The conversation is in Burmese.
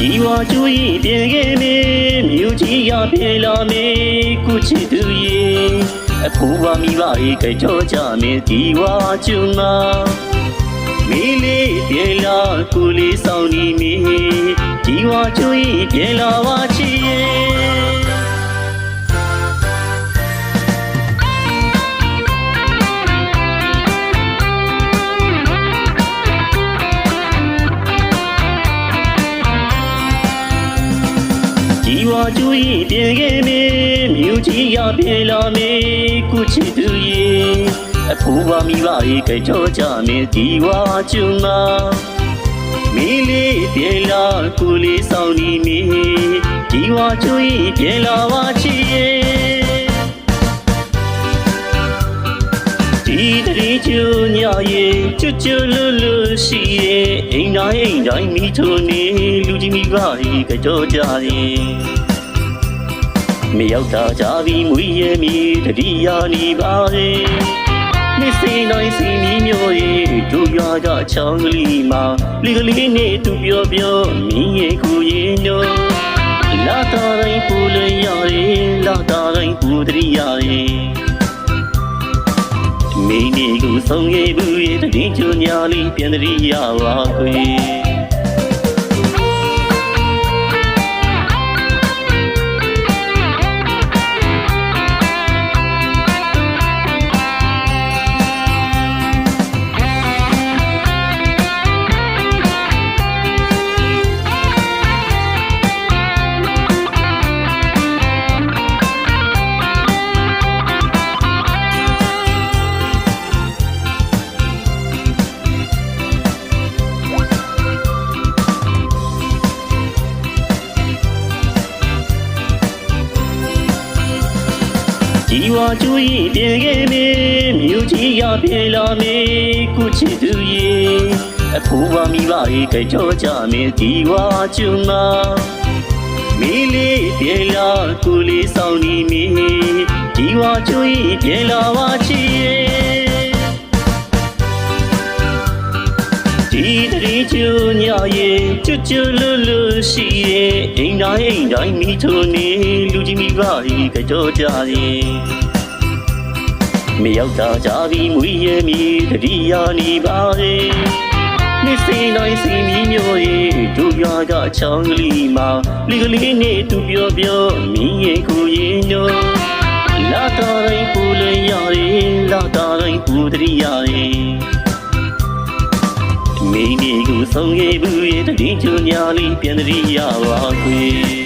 ကျွေးပြင်ခဲ့မေမြို့ကြီးရပြေလာမေကုချစ်သူရေအဖိုးပါမိပါရေကြောကြမေဒီဝါကျုံနာမီလေးပြေလာကုလေးဆောင်နေမေဒီဝါကျွေးပြေလာပါချီရေ ဒီဝါကျွေးပြင်ခဲ့မေမြို့ကြီးရပြေလာမေကုချစ်သူရေအဖိုးပါမိပါရေကြောကြမေဒီဝါကျုံနာမီလေးပြေလာကုလေးဆောင်နေမေဒီဝါကျွေးပြေလာပါချီရေဒီတရေကျူညာရဲ့ချွတ်ချွတ်လွတ်လွတ်ရှိရဲ့အိမ်တိုင်းအိမ်တိုင်းမိထုံနေလူကြီးမိဘကြီးကြောကြတယ် မရောက်တာကြပြီးမွေးရဲ့မိတတိယာနေပါရဲ့နေစိနိုင်စီမီမျိုးရဲ့တို့ရွာကချောင်းကလေးမှာလေကလေးနဲ့သူပြောပြောမင်းရဲ့ကိုရင်တို့လာတာတိုင်းပူလျရတယ်လာတာတိုင်းပူတရိရတယ်မင်းဒီကိုဆုံးခဲ့ဘူးရဲ့တည်ချွညာလေးပြန်တရီရပါခွေ ဒီဝါကျွေးပြင်ခဲ့မေမြို့ကြီးရပြေလာမေကုချစ်သူရေအဖိုးပါမိပါရေကြောကြမေဒီဝါကျုံနာမီလေးပြေလာကုလေးဆောင်နေမေဒီဝါကျွေးပြေလာပါချီရေ ညာရဲ့ချွတ်ချွတ်လွတ်လွတ်ရှိရဲ့အိမ်တိုင်းအိမ်တိုင်းမိထုံနေလူကြီးမိဘကြီးကြောကြတယ်မရောက်တာကြပြီးမွေးရဲ့မိတတိယာနေပါရဲ့နေစိနိုင်စီမီမျိုးရဲ့တို့ရွာကချောင်းကလေးမှာလေကလေးနဲ့သူပြောပြောမင်းရဲ့ကိုရင်တို့လာတာတိုင်းပူလျရတယ်လာတာတိုင်းပူတရိရတ ယ်မင်းဒီကိုဆုံးခဲ့ဘူးရဲ့တည်ချွညာလေးပြန်တရီရပါခွေ